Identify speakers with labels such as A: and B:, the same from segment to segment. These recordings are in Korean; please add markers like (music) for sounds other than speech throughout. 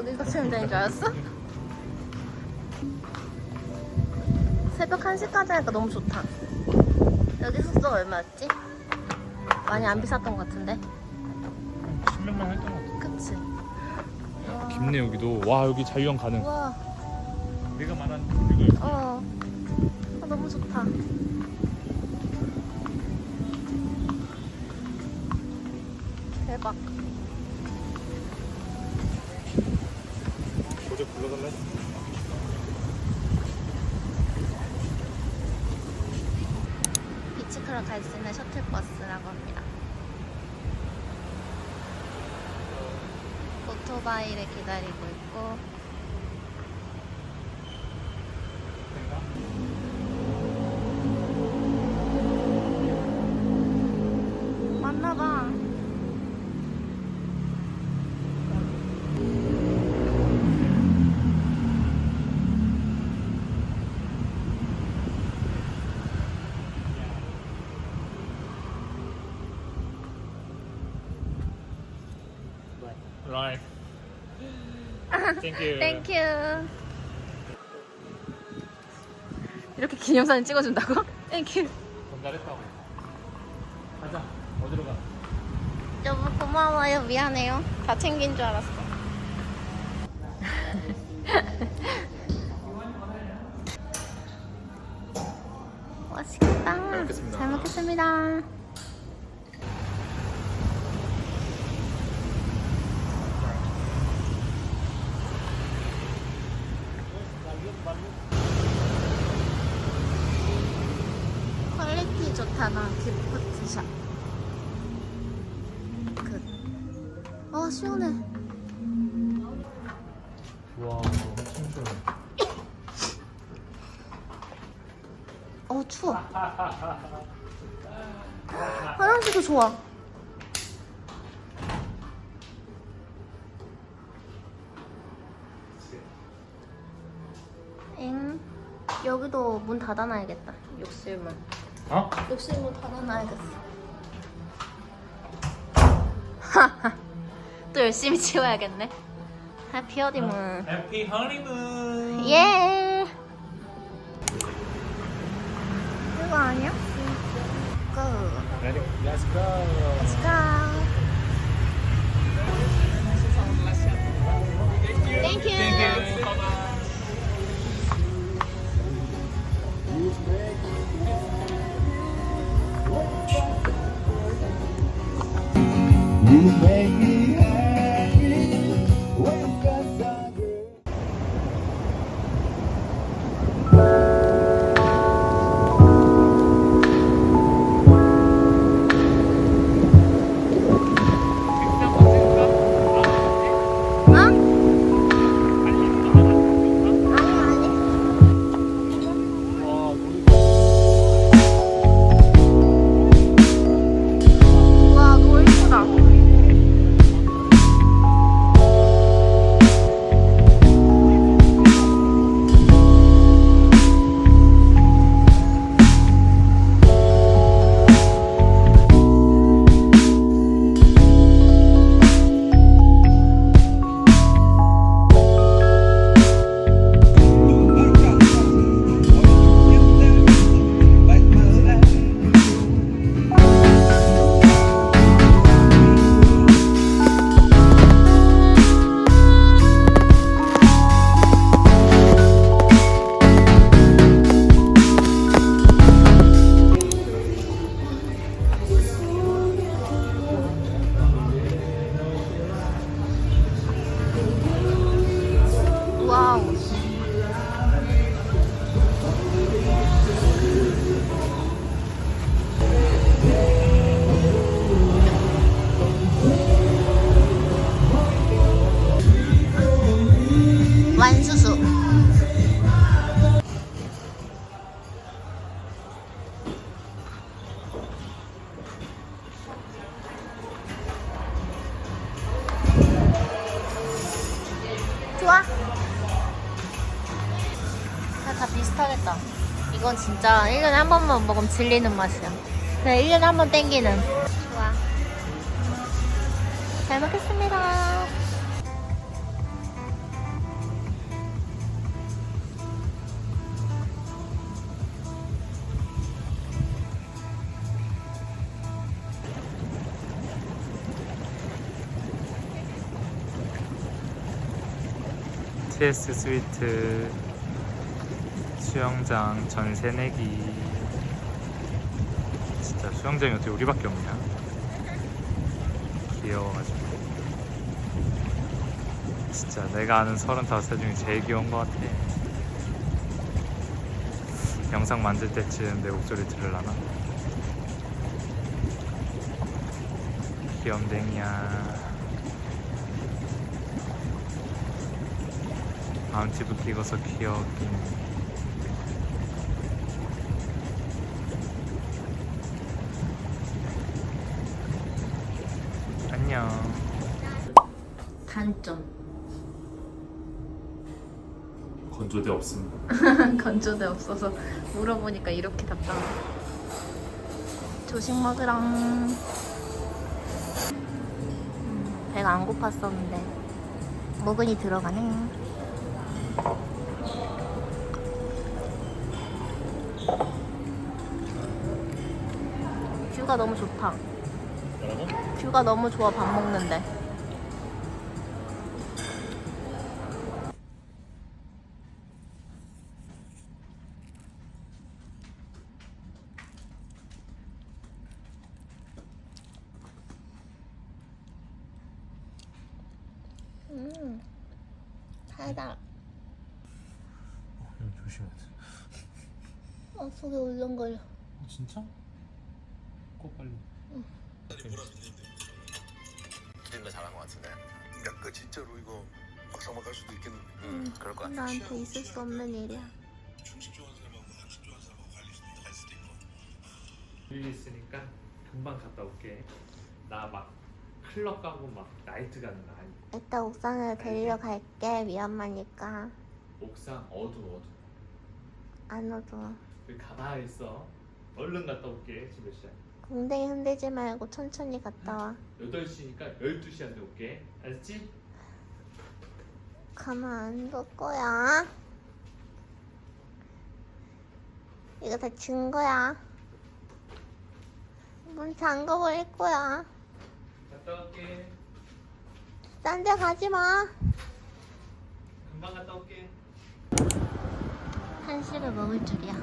A: 여기가 수영장인 줄 알았어? 새벽 1시까지 하니까 너무 좋다. 여기 숙소가 얼마였지? 많이 안 비쌌던 것 같은데?
B: 10몇만 원 했던 것 같아.
A: 그치?
B: 깊네 여기도. 와 여기 자유형 가능.
A: 우와,
B: 내가 말한 이거
A: 어. 아, 너무 좋다. 대박.
B: 어제 불러달래.
A: 비치클럽 갈 수 있는 셔틀버스라고 합니다. 오토바이를 기다리고 있고 맞나봐.
B: Right. Thank you.
A: 땡큐. 이렇게 기념사진 찍어준다고? 땡큐.
B: 전달했다고. 가자. 어디로 가?
A: 여보 고마워요. 미안해요. 다 챙긴 줄 알았어. (laughs) 맛있겠다.
B: 먹겠습니다.
A: 잘 먹겠습니다. 퀄리티 좋다나 기프트샵. 그. 아 시원해.
B: 와 엄청 시원해.
A: 어 추워. 화장실도 좋아. 엥. 여기도 문 닫아놔야겠다. 욕실문.
B: 어?
A: 욕실문 닫아놔야겠어. (laughs) 또 열심히 치워야겠네. 해피 어디문.
B: 해피 허니문.
A: 예. 이거 아니야? 고.
B: Ready? Let's go.
A: Let's go. Thank you.
B: Thank you.
C: You make me happy
A: 진짜 1년에 한 번만 먹으면 질리는 맛이야. 그냥 1년에 한 번 땡기는. 좋아. 잘 먹겠습니다.
B: 테스트 스위트 수영장 전세 내기. 진짜 수영장이 어떻게 우리밖에 없냐? 귀여워가지고. 진짜 내가 아는 35살 중에 제일 귀여운 것 같아. 영상 만들 때쯤 내 목소리 들으려나? 귀염댕이야. 마운티브 끼고서 귀여웠긴 건조대 없음 (laughs)
A: 건조대 없어서 물어보니까 이렇게 답답해. 조식 먹으랑. 음, 배가 안 고팠었는데 먹으니 들어가네. 뷰가 너무 좋다. 뷰가 너무 좋아 밥 먹는데. 음, 달다.
B: 이거 조심해야 돼
A: 어, 속에 울렁거려.
B: 어, 진짜? 꼭 빨리
D: 드림도 잘한 것 같은데.
E: 그러니까 그 진짜로 이거 막상 막할 수도 있겠는
A: 음,
D: 그럴 것 같아.
A: 나한테 있을 수 없는 일이야.
E: 중식 좋아하는 사람하고 한식 좋아하는 사람하고 갈릴 수도 갈 수도 있고
B: 일이 있으니까 금방 갔다 올게 나 막 클럽 가고 막 나이트 가는 거 아니
A: 이따 옥상에 데리러 갈게. 위험하니까.
B: 옥상 어두워 어두워
A: 안 오도.
B: 여기 가만히 있어 얼른 갔다 올게 지금 몇 시야?
A: 공댕이 흔들지 말고 천천히 갔다 와.
B: 8시니까 12시한테 올게 알았지?
A: 가만 안둘 거야. 이거 다 증거야. 문 잠궈버릴 거야.
B: 갔다 올게
A: 딴 데 가지 마.
B: 금방 갔다 올게
A: 한식을 먹을 줄이야.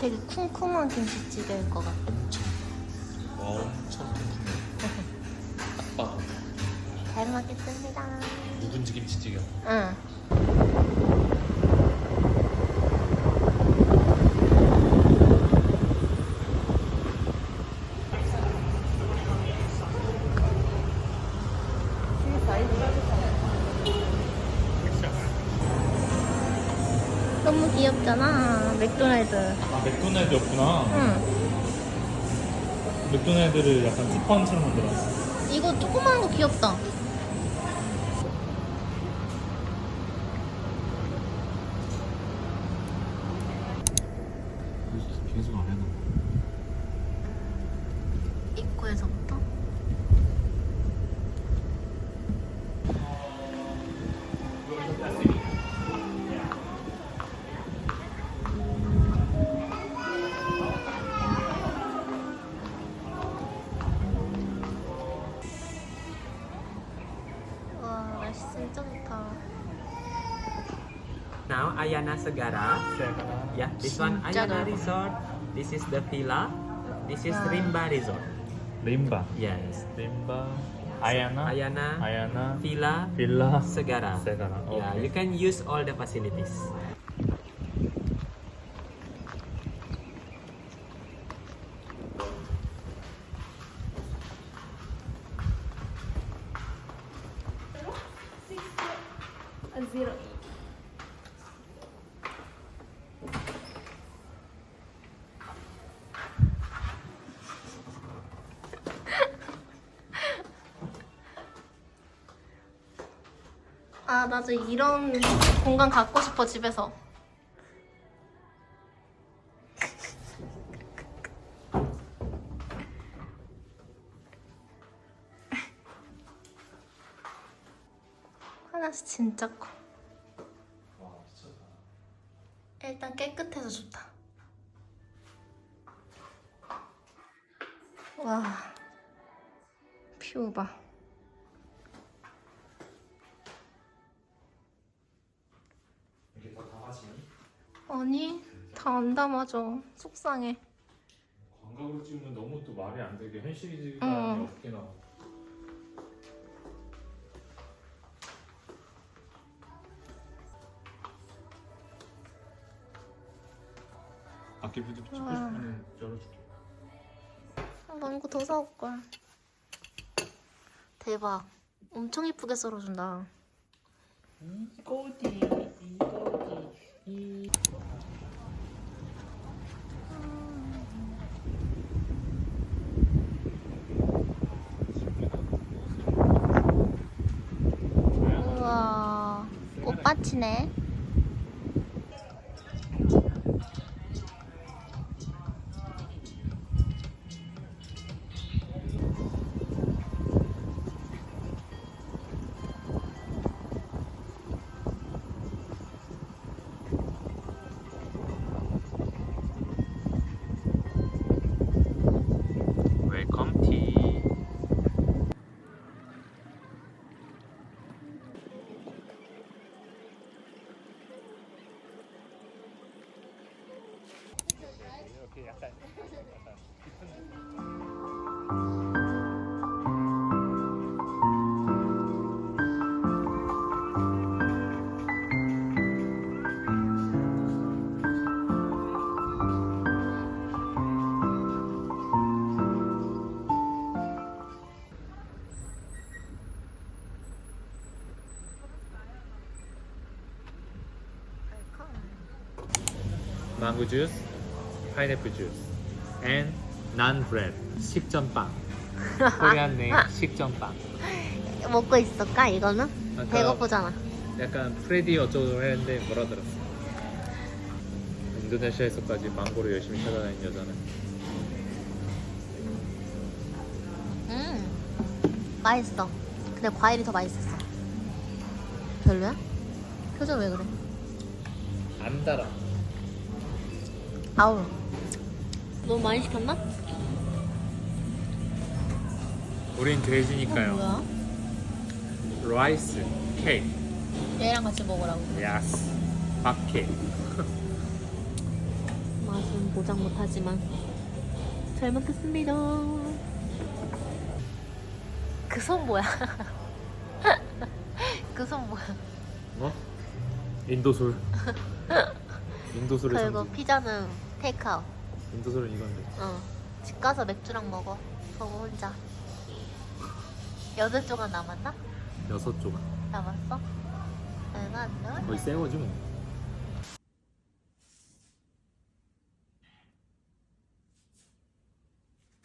A: 되게 쿵쿵한 김치찌개일 것 같아.
B: 엄청 통통해 (laughs) 아빠
A: 잘 먹겠습니다.
B: 묵은지 김치찌개
A: 응. 너무 귀엽잖아. 맥도날드.
B: 아 맥도날드였구나
A: 응.
B: 맥도날드를 약간 티파운처럼 만들었어
A: 이거 조그마한 거 귀엽다.
F: Segara. Yeah, this one
A: 진짜
F: Ayana
A: 넓어.
F: Resort. This is the villa. This is
A: 와.
F: Rimba Resort.
B: 림바
F: Yes.
B: 림바 아야나
F: Ayana
B: 아야나
F: Villa
B: 빌라
F: Segara.
B: 세가라
F: Yeah,
B: 오케이.
F: you can use all the facilities.
A: 아 나도 이런 공간 갖고 싶어 집에서. 하나씩 진짜 커. 일단 깨끗해서 좋다. 와, 뷰 봐.
B: 이게 다다 마시니?
A: 아니, 다 안 담아져. 속상해.
B: 광각으로 찍으면 너무 또 말이 안 되게 현실이지가
A: 응.
B: 없게 나와. 아끼 뷰티 찍고
A: 와.
B: 싶으면 열어줄게.
A: 나 이거 더 사올 걸. 대박. 엄청 이쁘게 썰어준다.
F: 이거지.
A: amaç ne?
B: 이렇게 약간 약간 깊은 망고 주스, 파인애플 주스, and non bread 식전빵. (laughs) 코리안 네임 식전빵.
A: 먹고 있을까, 이거는?
B: 아까-
A: 배고프잖아.
B: 약간 프레디 어쩌고 했는데 뭐라 들었어? 인도네시아에서까지 망고를 열심히 찾아다니는 여자는
A: 음, 맛있어. 근데 과일이 더 맛있었어. 별로야? 표정 왜 그래?
B: 안 달아.
A: 아우. 너무 많이 시켰나?
B: 우린 돼지니까요.
A: 뭐야?
B: 라이스, 케이크,
A: 얘랑 같이 먹으라고.
B: 야스, 밥케이크.
A: 맛은 보장 못하지만 잘 먹겠습니다. 그 손 뭐야? (laughs) 그 손 뭐야?
B: 뭐? 인도술. (laughs)
A: 그리고
B: 상징.
A: 피자는 테이크아웃.
B: 인도술은 이건데.
A: 어. 집 가서 맥주랑 먹어. 저거 혼자. 여덟 조각 남았나?
B: 여섯 조각.
A: 남았어? 얼마 안 돼?
B: 거의 새거지 뭐.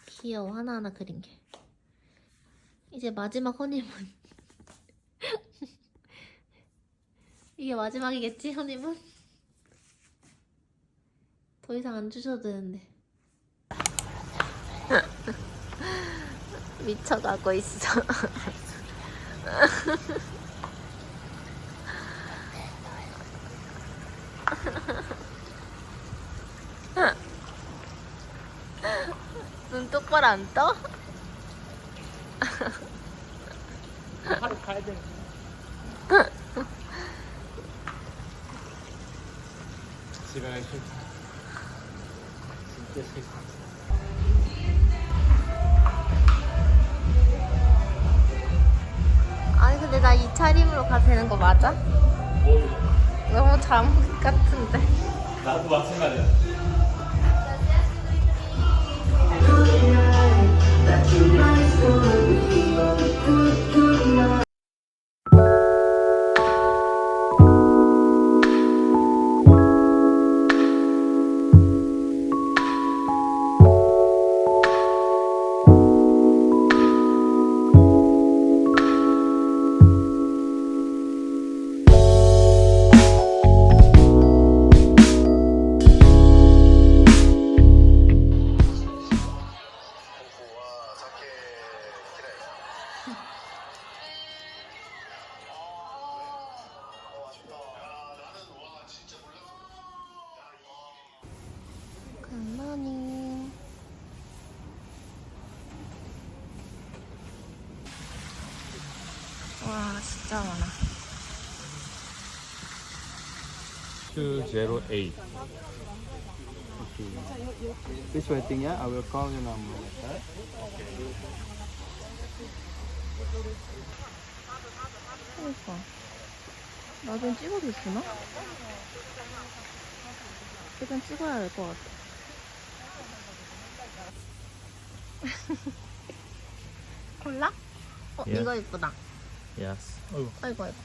A: 귀여워 하나하나 그린 게. 이제 마지막 허니문. (laughs) 이게 마지막이겠지 허니문? 더 이상 안 주셔도 되는데. (laughs) 미쳐가고 있어. (laughs) 눈 똑바로 안 떠?
B: 하루 가야 돼. (laughs) 집에 가기 싫다.
A: 아니 근데 나 이 차림으로 가도 되는 거 맞아?
B: 뭘?
A: 너무 잠옷 같은데
B: 나도 마찬가지야
G: 608.
H: Please waiting ya, I will call your number later.
A: 그러니까 나좀 찍어도 되나? 일단 찍어야 될 것 같아. 골라? 어
G: 예.
A: 이거 이쁘다.
G: Yes. Oh,
A: 아이고 아이고.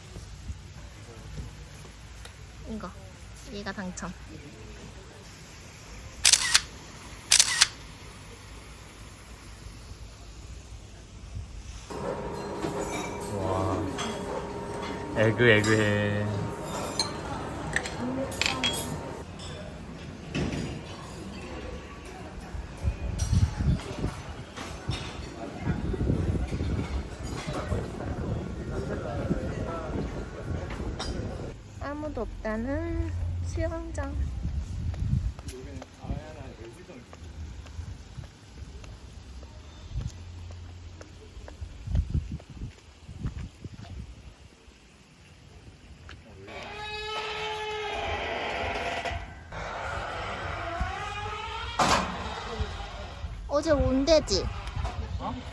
A: 이거 얘가 당첨.
G: 와. 에그 에그해.
A: 아무도 없다는 수영장. 어제 온대지?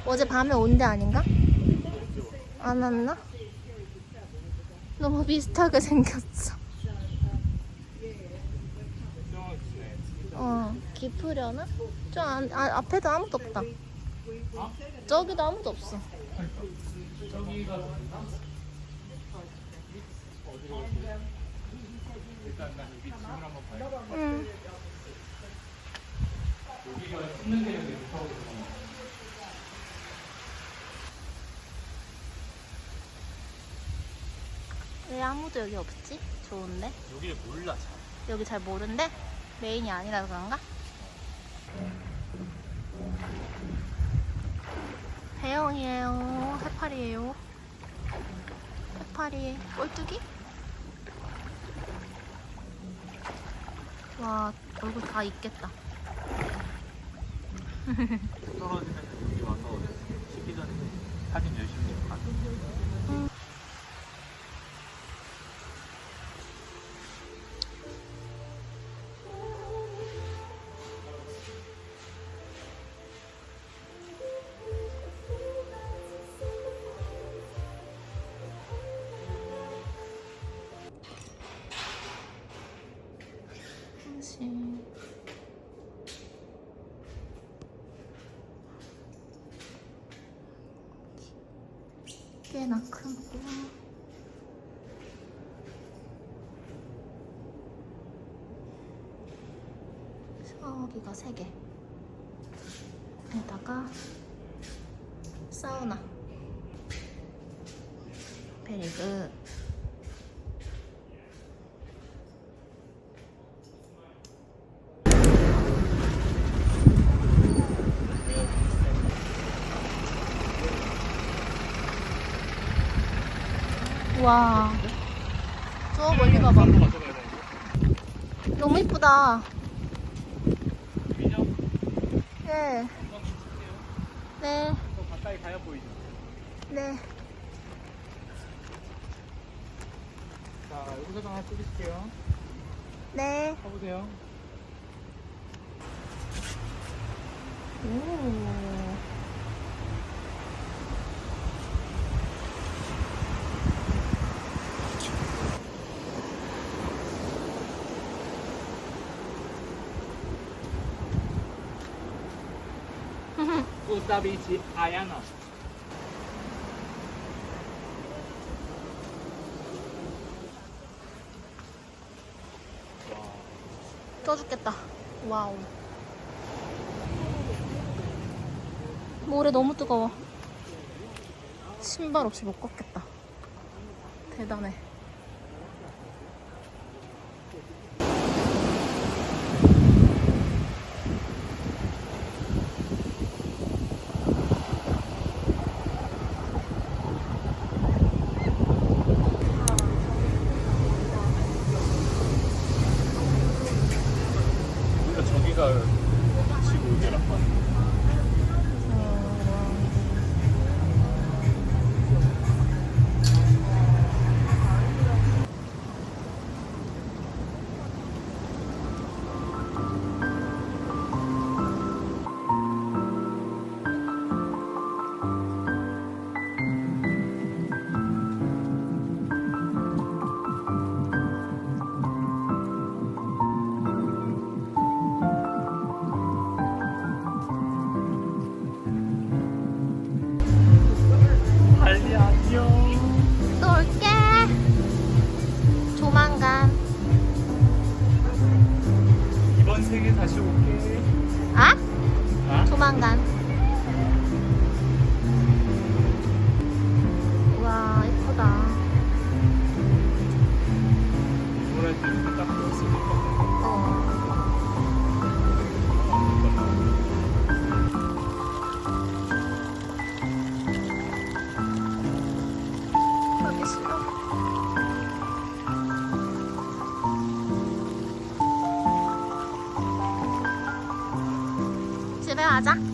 A: 어제 밤에 온대 아닌가? 안 왔나? 너무 비슷하게 생겼어. 어, 깊으려나? 저 안, 아, 앞에도 아무도 없다. 저기도 아무도 없어.
B: 저기가
A: 응. 왜 아무도 여기 없지? 좋은데?
G: 여기를 몰라 잘.
A: 여기 잘 모른대? 메인이 아니라서 그런가? 배영이에요. 해파리예요. 해파리 꼴뚜기? 와 얼굴 다 익겠다.
G: 떨어지면 여기 와서 식기 전에 사진 열심히 가.
A: 사 꽤나 크고 샤워기가 3개. 에다가 사우나. 베리그 와. 저 멀리 봐봐. 너무 이쁘다. 네. 네.
H: 가까이 가야 보이죠?
A: 네.
H: 자, 여기서 좀 하나 찍으실게요.
A: 네.
H: 가보세요.
A: 오.
H: Costa Beach, Ayana.
A: 떠 죽겠다. 와우. 모래 너무 뜨거워. 신발 없이 못 걷겠다. 대단해. 가자.